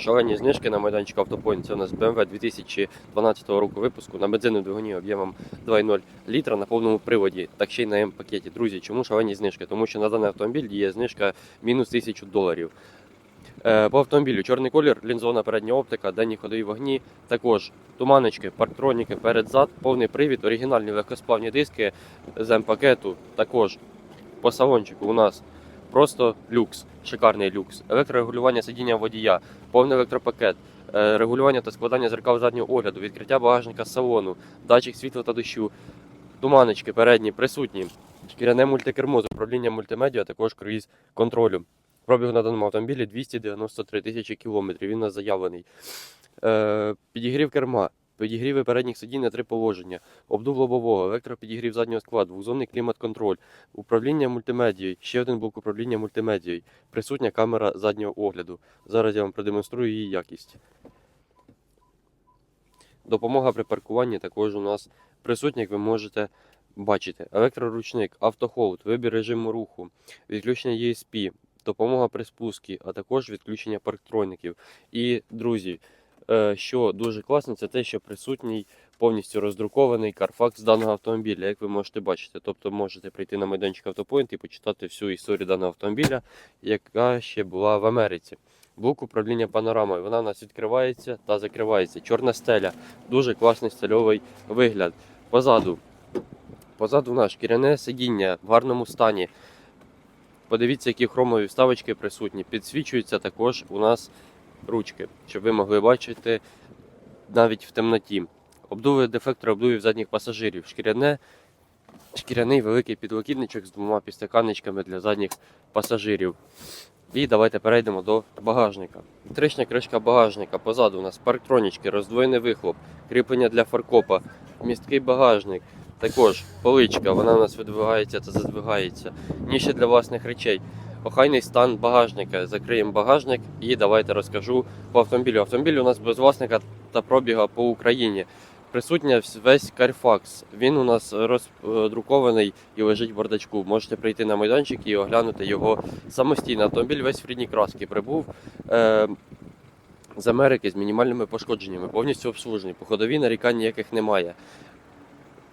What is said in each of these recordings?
Шалені знижки на майданчику Автопоінт. Це у нас BMW 2012 року випуску на бензину двигуні об'ємом 2,0 літра на повному приводі, так ще й на М-пакеті. Друзі, чому шалені знижки? Тому що на даний автомобіль діє знижка мінус 1000 доларів. Е, По автомобілю чорний колір, лінзована передня оптика, денні ходові вогні, також туманочки, парктроніки, перед-зад, повний привід, оригінальні легкосплавні диски з М-пакету. Також по салончику у нас просто люкс, шикарний люкс. Електрорегулювання сидіння водія, повний електропакет, е, регулювання та складання зеркал заднього огляду, відкриття багажника салону, датчик світла та дощу, туманочки передні присутні, шкіряне мультикермо з управлінням мультимедіа, також круїз контролю. Пробіг на даному автомобілі 293 тисячі кілометрів. Він у нас заявлений. Е, підігрів керма, підігріви передніх сидінь на три положення, обдув лобового, електропідігрів заднього складу, двозонний клімат-контроль, управління мультимедією, ще один блок управління мультимедією, присутня камера заднього огляду. Зараз я вам продемонструю її якість. Допомога при паркуванні також у нас присутня, як ви можете бачити. Електроручник, автохолд, вибір режиму руху, відключення ESP, допомога при спуску, а також відключення парктроників. І, друзі, що дуже класно, це те, що присутній повністю роздрукований карфакс даного автомобіля, як ви можете бачити. Тобто можете прийти на майданчик Автопоінт і почитати всю історію даного автомобіля, яка ще була в Америці. Блок управління панорамою. Вона у нас відкривається та закривається. Чорна стеля, дуже класний стильовий вигляд. Позаду. Позаду у нас шкіряне сидіння в гарному стані. Подивіться, які хромові вставочки присутні. Підсвічуються також у нас ручки, щоб ви могли бачити навіть в темноті. Обдуви дефектори обдувів задніх пасажирів. Шкіряне, шкіряний великий підлокітничок з двома підстаканничками для задніх пасажирів. І давайте перейдемо до багажника. Тришня кришка багажника. Позаду у нас парктронічки, роздвоєний вихлоп, кріплення для фаркопа, місткий багажник. Також поличка, вона у нас видвигається та задвигається. Ніше для власних речей. Охайний стан багажника. Закриємо багажник і давайте розкажу по автомобілю. Автомобіль у нас без власника та пробіга по Україні. Присутня весь Carfax. Він у нас роздрукований і лежить в бардачку. Можете прийти на майданчик і оглянути його самостійно. Автомобіль весь в рідній краски прибув. Е- з Америки з мінімальними пошкодженнями, повністю обслужений. По ходовій нарікань ніяких немає.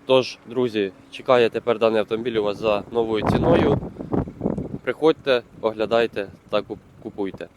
Тож, друзі, чекає тепер даний автомобіль у вас за новою ціною. Приходьте, оглядайте та купуйте.